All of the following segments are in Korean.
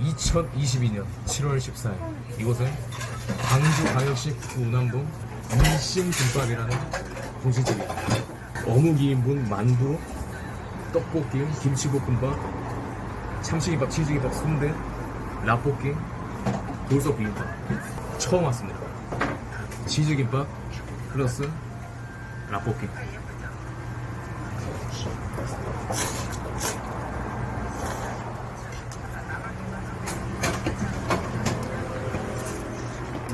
2022년 7월 14일 이곳은 광주광역시 운암동 일심 김밥이라는 분식집입니다. 어묵 2인분, 만두, 떡볶이, 김치볶음밥, 참치김밥, 치즈김밥, 순대, 라볶이, 돌솥 비빔밥 처음 왔습니다. 치즈김밥 플러스 라볶이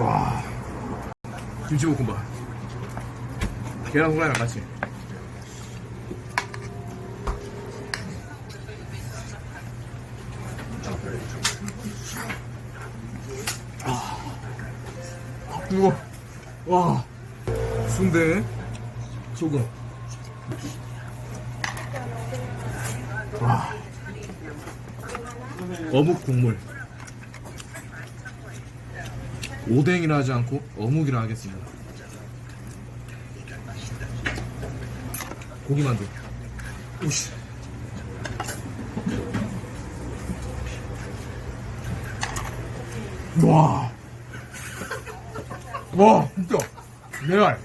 와. 김치볶음밥. 계란 후라이랑 같이. 아 뜨거. 와. 순대. 소금. 와. 어묵 국물 오뎅이라 하지 않고 어묵이라 하겠습니다. 고기만두. 오씨. 와. 와, 진짜. 레알.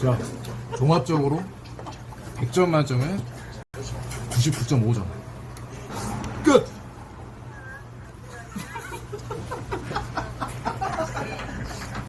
자, 종합적으로 100점 만점에 99.5점. 끝!